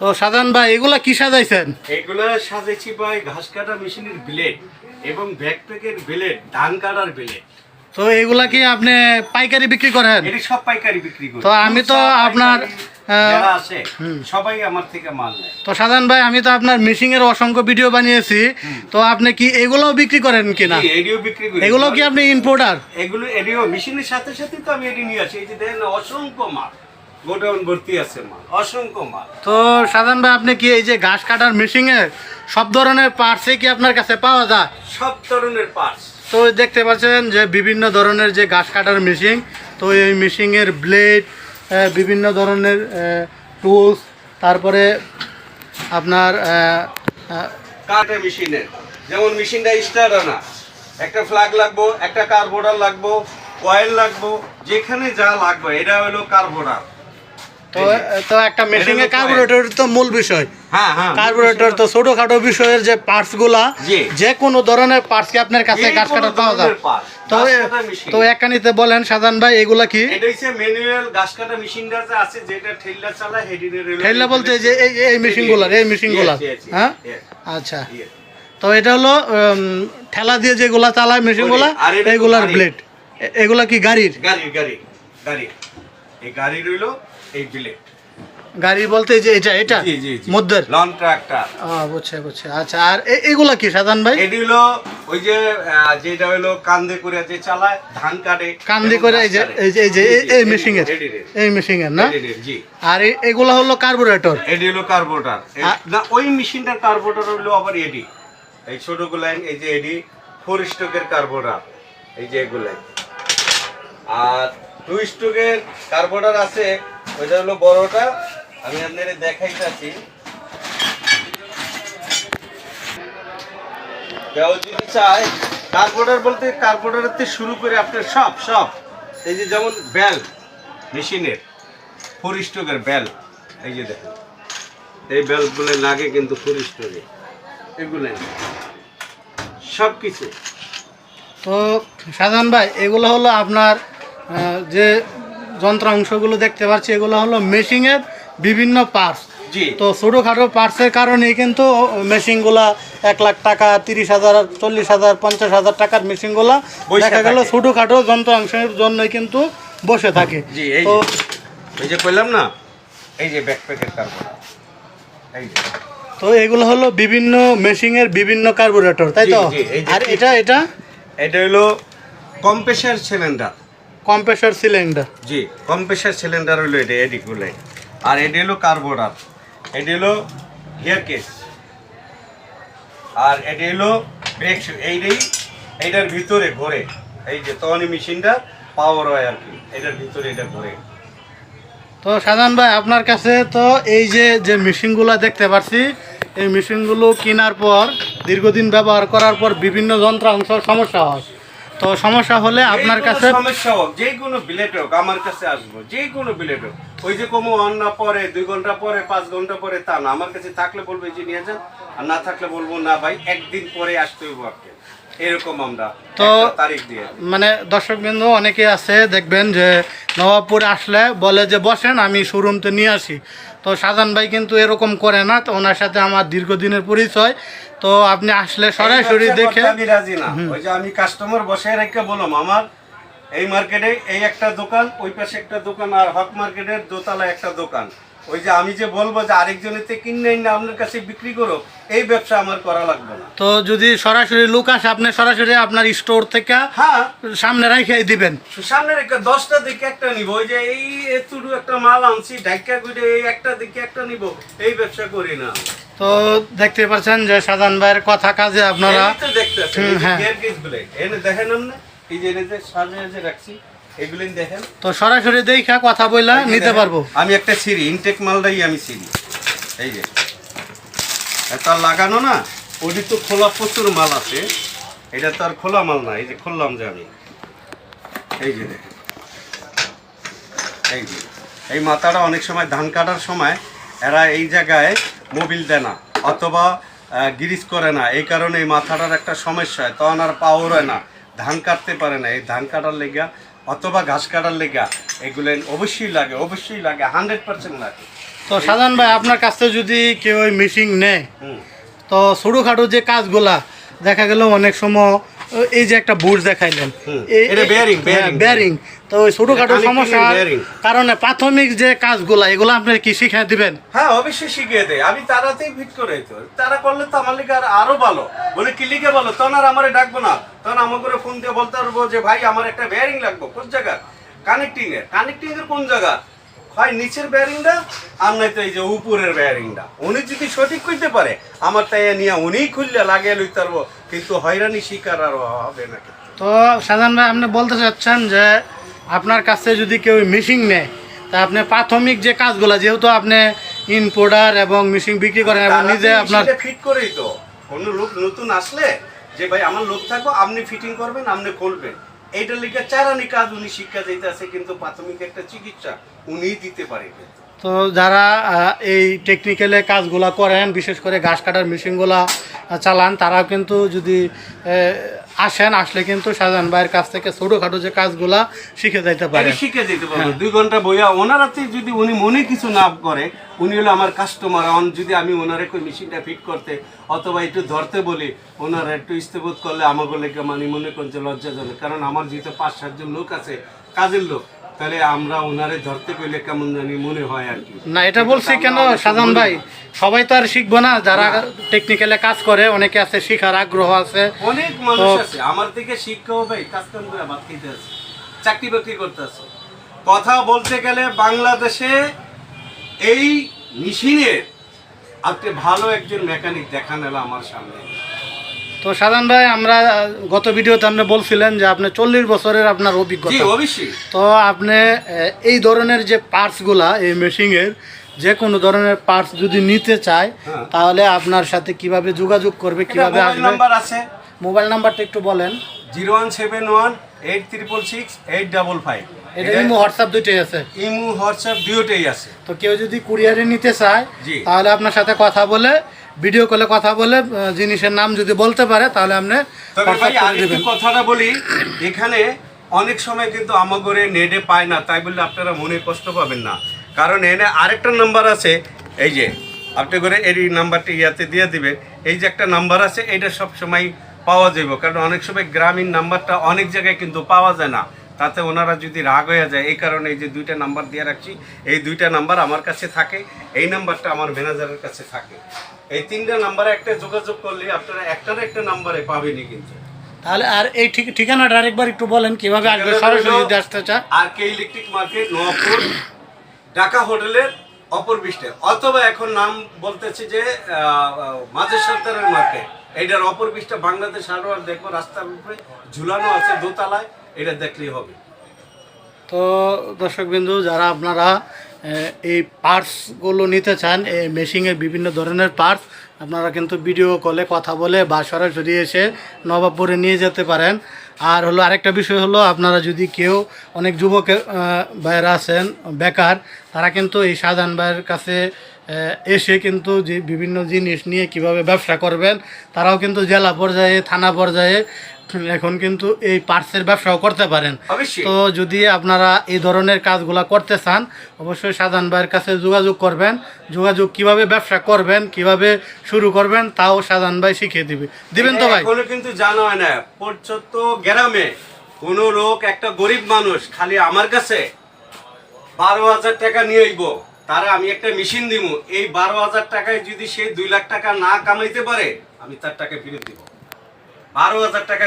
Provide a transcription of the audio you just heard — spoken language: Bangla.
তো সাধারণ ভাই এগুলা কি সাজাইছেন? এগুলো সাজেছি ভাই ঘাস কাটা মেশিনের ব্লেড এবং ব্যাকপ্যাকের ব্লেড ধান কাটার ব্লেড। তো এগুলা কি আপনি পাইকারি বিক্রি করেন? এটি সব পাইকারি বিক্রি করি। তো আমি তো আপনার, যারা সবাই আমার থেকে মাল নেয়। তো সাধারণ ভাই আমি তো আপনার মেশিং এর অসংখ্য ভিডিও বানিয়েছি। তো আপনি কি এগুলোও বিক্রি করেন কিনা? জি, এডিও বিক্রি করি। এগুলো কি আপনি ইম্পোর্টার এগুলো এডিও মেশিনের সাথে সাথে তো আমি নিয়ে আসি। এই যে দেখেন অসংখ্য মাল। গোডাউন ভর্তি আছে মাল। অসংখ্য মাল। তো সাধারণ ভাই আপনি কি এই যে ঘাস কাটার মেশিং এর সব ধরনের পার্টসই কি আপনার কাছে পাওয়া যায়? সব ধরনের পার্টস তো দেখতে পাচ্ছেন যে বিভিন্ন ধরনের যে ঘাস কাটার মেশিন তো এই মেশিনের ব্লেড বিভিন্ন ধরনের টুলস তারপরে আপনার কাটা মেশিনের যেমন মেশিনটা স্টার্ট আনা। একটা ফ্ল্যাগ লাগবো একটা কার্বোর্ডার লাগবো কয়েল লাগবো যেখানে যা লাগবে এটা হলো কার্বোর্ডার তো তো একটা তো তো মূল বিষয়। হ্যাঁ হ্যাঁ কার্বোরেটর তো ছোটখাটো বিষয়ের যে পার্টসগুলা যে কোনো ধরনের পার্টস কি আপনার কাছে পাওয়া যায়। তো তো বলেন ভাই এগুলা কি? এটা হচ্ছে ম্যানুয়াল ঘাস কাটা মেশিনটা আছে যেটা ঠেল্লা চালায় হেডিনের ঠেললা বলতে যে এই এই মেশিনগুলার এই মেশিনগুলার হ্যাঁ? আচ্ছা। তো এটা হলো ঠেলা দিয়ে যেগুলা চালায় মেশিনগুলা গাড়ির। ব্লেড এগুলা কি গাড়ির? গাড়ি গাড়ি গাড়ি এই গাড়ি রইল এই বিলেট। গাড়ি বলতে যে এটা এটা? জি, জি, জি। মধ্যের? লং ট্রাক্টর আহ, বুঝছে বুঝছে। আচ্ছা আর এগুলা কি সাধারণ ভাই? এটি হলো ওই যে যেটা হলো কান্দে করে যে চালায় ধান কাটে কান্দি করে এই যে এই যে এই যে এই- জি, এই এটি- মেশিং এর এই মেশিং এর না জি। আর এগুলা হলো কার্বোরেটর? এটি হলো কার্বোটার আ- না ওই মেশিনটার কার্বোটার হলো আবার এডি। এই ছোট গুলাই এই যে এডি ফোর স্ট্রোকের কার্বোটার এই যে এগুলাই। আর টু স্ট্রোকের কার্বোটার আছে ওইটা হলো বড়টা। আমি আপনাদের দেখাইতেছি। কেউ যদি চায় কার্বোটার বলতে কার্বোটারের থেকে শুরু করে আপনার সব সব। এই যে যেমন বেল মেশিনের ফোর স্ট্রোকের বেল এই যে দেখেন। এই বেলগুলো লাগে কিন্তু ফোর স্ট্রোকে এগুলো সব কিছু তো সাধারণ ভাই, এগুলো হলো আপনার যে যন্ত্রাংশগুলো দেখতে পাচ্ছি এগুলো হলো মেশিনের বিভিন্ন পার্টস তো ছোটোখাটো পার্টসের কারণেই কিন্তু মেশিনগুলা এক লাখ টাকা তিরিশ হাজার চল্লিশ হাজার পঞ্চাশ হাজার টাকার মেশিনগুলা দেখা গেল। ছোটোখাটো যন্ত্রাংশের জন্যই কিন্তু বসে থাকে। তো এই যে কইলাম না এই যে ব্যাকপ্যাকের কার্বন এই যে। তো এগুলো হলো বিভিন্ন মেশিনের বিভিন্ন কার্বোরেটর তাই তো? আর এটা এটা? এটা হলো কম্প্রেসার সিলিন্ডার কম্প্রেসার সিলিন্ডার জি কম্প্রেসার সিলিন্ডার হলো এটা এডিগুলো আর এটা হলো কার্বোরার এটা হলো হেয়ার কেস আর এটা হলো ব্রেক এইটাই এইটার ভিতরে ঘোরে। এই যে তনি মেশিনটা পাওয়ার হয় আর কি। এটার ভিতরে এটা ঘোরে। তো সাধারণ ভাই আপনার কাছে তো এই যে যে মেশিনগুলো দেখতে পাচ্ছি এই মেশিনগুলো কেনার পর দীর্ঘদিন ব্যবহার করার পর বিভিন্ন যন্ত্রাংশ সমস্যা হয়। তো সমস্যা হলে আপনার কাছে সমস্যা হোক যে কোনো বিলেট হোক আমার কাছে আসব। যে কোনো বিলেট হোক। ওই যে কোনো অন্য পরে দুই ঘণ্টা পরে পাঁচ ঘণ্টা পরে তা না। আমার কাছে থাকলে বলব যে নিয়ে যান। আর না থাকলে বলব না ভাই একদিন পরে আসতে হইব আপনি এরকম আমরা তো- তারিখ দিয়ে। মানে দর্শকবৃন্দ অনেকে আছে দেখবেন যে নবাবপুর আসলে বলে যে বসেন আমি শোরুমতে নিয়ে আসি। তো সাজান ভাই কিন্তু এরকম করে না তো ওনার সাথে আমার দীর্ঘদিনের পরিচয়। তো আপনি আসলে সরাসরি দেখে আমি রাজি না। ওই যে আমি কাস্টমার বসে রেখে বললাম আমার এই মার্কেটে এই একটা দোকান ওই পাশে একটা দোকান আর হক মার্কেটের দোতলা একটা দোকান। ওই যে আমি যে বলব যে আরেকজনের থেকে কিনে না আপনার কাছে বিক্রি করো এই ব্যবসা আমার করা লাগবে না তো যদি সরাসরি লোক আসে আপনি সরাসরি আপনার স্টোর থেকে হ্যাঁ সামনে রাখে দিবেন সামনে রেখে দশটা দিকে একটা নিব ওই যে এই এতুটু একটা মাল আনছি ঢাকা করে এই একটা দিকে একটা নিব এই ব্যবসা করি না তো দেখতে পাচ্ছেন যে সাজান ভাইয়ের কথা কাজে আপনারা এই তো দেখতেছেন, হ্যাঁ। দেখেন আপনি? এই যে সাজিয়ে রাখছি, এগুলো দেখেন। তো সরাসরি দেখা কথা বইলা নিতে পারব। আমি একটা সিঁড়ি ইনটেক মালটাই আমি সিঁড়ি। এই যে। তার লাগানো না ওটি তো খোলা প্রচুর মাল আছে। এটা তো আর খোলা মাল না এই যে খুললাম যে আমি। এই যে দেখেন। এই যে। এই মাথাটা অনেক সময় ধান কাটার সময় এরা এই জায়গায় মোবিল দেয় না অথবা গিরিজ করে না। এই কারণে এই মাথাটার একটা সমস্যা হয় তখন আর পাওয়ার হয় না। ধান কাটতে পারে না। এই ধান কাটার লেগা অথবা ঘাস কাটার লেগা এগুলো অবশ্যই লাগে অবশ্যই লাগে হান্ড্রেড পার্সেন্ট লাগে তো সাধারণ ভাই আপনার কাছ থেকে যদি কেউ ওই মেশিন নেয়। তো ছোটোখাটো যে কাজগুলা দেখা গেল অনেক সময় এই যে একটা বুট দেখাইলেন। ব্যারিং তো ওই ছোটোখাটো এটা সমস্যার কারণে প্রাথমিক যে কাজগুলা এগুলো আপনি কি শিখিয়ে দিবেন? হ্যাঁ অবশ্যই শিখিয়ে দেয় আমি তারাতেই ফিট করে তো তারা করলে তো আমার লিগে আর আরও ভালো। বলে কি লিগে বলো তখন আর আমারে ডাকবো না। তখন আমার করে ফোন দিয়ে বলতে পারব যে ভাই আমার একটা বেয়ারিং লাগবে। কোন জায়গা কানেক্টিং এর কানেক্টিং এর কোন জায়গা? হয় নিচের বেয়ারিংটা আর নয়তো এই যে উপরের বেয়ারিংটা উনি যদি সঠিক করতে পারে আমার তাই নিয়ে উনিই খুললে লাগিয়ে লইতে পারব কিন্তু হয়রানি শিকার আর হবে না তো সাধারণ ভাই আপনি বলতে চাচ্ছেন যে আপনার কাছে যদি কেউ মেশিন নেয় তা আপনি প্রাথমিক যে কাজগুলা যেহেতু আপনি ইনপোর্টার এবং মেশিন বিক্রি করেন এবং নিজে আপনার ফিট করেই তো। কোন লোক নতুন আসলে যে ভাই আমার লোক থাকো আপনি ফিটিং করবেন আপনি করবেন এইটার লিখে চারানি কাজ উনি শিক্ষা দিতে আছে কিন্তু প্রাথমিক একটা চিকিৎসা উনি দিতে পারে তো যারা এই টেকনিক্যালে কাজগুলা করেন, বিশেষ করে ঘাস কাটার মেশিনগুলা চালান, তারাও কিন্তু যদি আসেন আসলে কিন্তু শাহজাহান ভাইয়ের কাছ থেকে ছোটোখাটো যে কাজগুলা শিখে যাইতে পারে। শিখে যেতে পারব। দুই ঘণ্টা বইয়া ওনারাতে যদি উনি মনে কিছু না করে উনি হলো আমার কাস্টমার অন যদি আমি ওনার কই মেশিনটা ফিট করতে অথবা একটু ধরতে বলি ওনারা একটু ইস্তেবোধ করলে আমাকে লেগে মানে মনে করছে লজ্জাজনক। কারণ আমার যেহেতু পাঁচ সাতজন লোক আছে কাজের লোক তাহলে আমরা ওনারে ধরতে পেলে কেমন জানি মনে হয় আর কি। না এটা বলছি কেন বলি। ভাই? সবাই তো আর শিখব না যারা টেকনিক্যালে কাজ করে অনেকে আছে শিখার আগ্রহ আছে। অনেক মানুষ আছে আমার থেকে শিক্ষাও ভাই কাজ কাম করে ভাত খেতে আছে চাকরি বাকরি করতে আছে। কথা বলতে গেলে বাংলাদেশে এই মেশিনের আপনি ভালো একজন মেকানিক দেখান এলো আমার সামনে। তো শাহজাহান ভাই আমরা গত ভিডিওতে আপনি বলছিলেন যে আপনি চল্লিশ বছরের আপনার অভিজ্ঞতা। অবশ্যই। তো আপনি এই ধরনের যে পার্টসগুলা এই মেশিনের যে কোনো ধরনের পার্টস যদি নিতে চায় হ্যাঁ। তাহলে আপনার সাথে কীভাবে যোগাযোগ করবে কীভাবে আসবে? আছে। মোবাইল নাম্বারটা একটু বলেন। Zero one seven one eight triple six eight double five. এটা ইমো হোয়াটসঅ্যাপ দুইটাই আছে। ইমু হোয়াটসঅ্যাপ দুটোই আছে। তো কেউ যদি কুরিয়ারে নিতে চায় তাহলে আপনার সাথে কথা বলে ভিডিও কলে কথা বলে জিনিসের নাম যদি বলতে পারে তাহলে আপনি কথাটা বলি এখানে অনেক সময় কিন্তু আমাগরে নেটে পায় না তাই বললে আপনারা মনে কষ্ট পাবেন না। কারণ এনে আরেকটা নাম্বার আছে এই যে আপনি করে এই নাম্বারটি ইয়াতে দিয়ে দিবেন এই যে একটা নাম্বার আছে এটা সব সময় পাওয়া যাবে কারণ অনেক সময় গ্রামীণ নাম্বারটা অনেক জায়গায় কিন্তু পাওয়া যায় না। তাতে ওনারা যদি রাগ হয়ে যায় এই কারণে এই যে দুইটা নাম্বার দিয়ে রাখছি এই দুইটা নাম্বার আমার কাছে থাকে এই নাম্বারটা আমার ম্যানেজারের কাছে থাকে। এই তিনটা নাম্বারে একটা যোগাযোগ করলে আপনারা একটার একটা নাম্বারে পাবেনই কিন্তু। তাহলে আর এই ঠিক ঠিকানাটা আরেকবার একটু বলেন কীভাবে আসবে সরাসরি যদি আসতে চায় আর কে ইলেকট্রিক মার্কেট নোয়াপুর ঢাকা হোটেলের অপর পৃষ্ঠে। অথবা এখন নাম বলতেছে যে মাঝের সরকারের মার্কেট। এটার অপর পৃষ্ঠে বাংলাদেশ আর দেখব রাস্তার উপরে ঝুলানো আছে দোতলায় এটা দেখলেই হবে। তো দর্শকবিন্দু যারা আপনারা এই পার্টসগুলো নিতে চান, এই মেশিনের বিভিন্ন ধরনের পার্টস আপনারা কিন্তু ভিডিও কলে কথা বলে বা সরাসরি এসে নবাবপুরে নিয়ে যেতে পারেন। আর হলো আরেকটা বিষয় হলো, আপনারা যদি কেউ অনেক যুবকের ভাইয়েরা আছেন, বেকার, তারা কিন্তু এই সাধারণ ভাইয়ের কাছে এসে কিন্তু যে বিভিন্ন জিনিস নিয়ে কীভাবে ব্যবসা করবেন তারাও কিন্তু জেলা পর্যায়ে থানা পর্যায়ে এখন কিন্তু এই পার্টসের ব্যবসাও করতে পারেন। তো যদি আপনারা এই ধরনের কাজগুলা করতে চান অবশ্যই সাধারণ ভাইয়ের কাছে যোগাযোগ করবেন। যোগাযোগ কীভাবে ব্যবসা করবেন কীভাবে শুরু করবেন তাও সাধারণ ভাই শিখিয়ে দিবে। দিবেন তো ভাই? কিন্তু জানো হয় না। পর্যন্ত গ্রামে কোনো লোক একটা গরিব মানুষ খালি আমার কাছে বারো হাজার টাকা নিয়ে আইব। তারা আমি একটা মেশিন দিব এই বারো হাজার টাকায় যদি সে দুই লাখ টাকা না কামাইতে পারে, আমি তার টাকা ফেরত দিব। বারো হাজার টাকা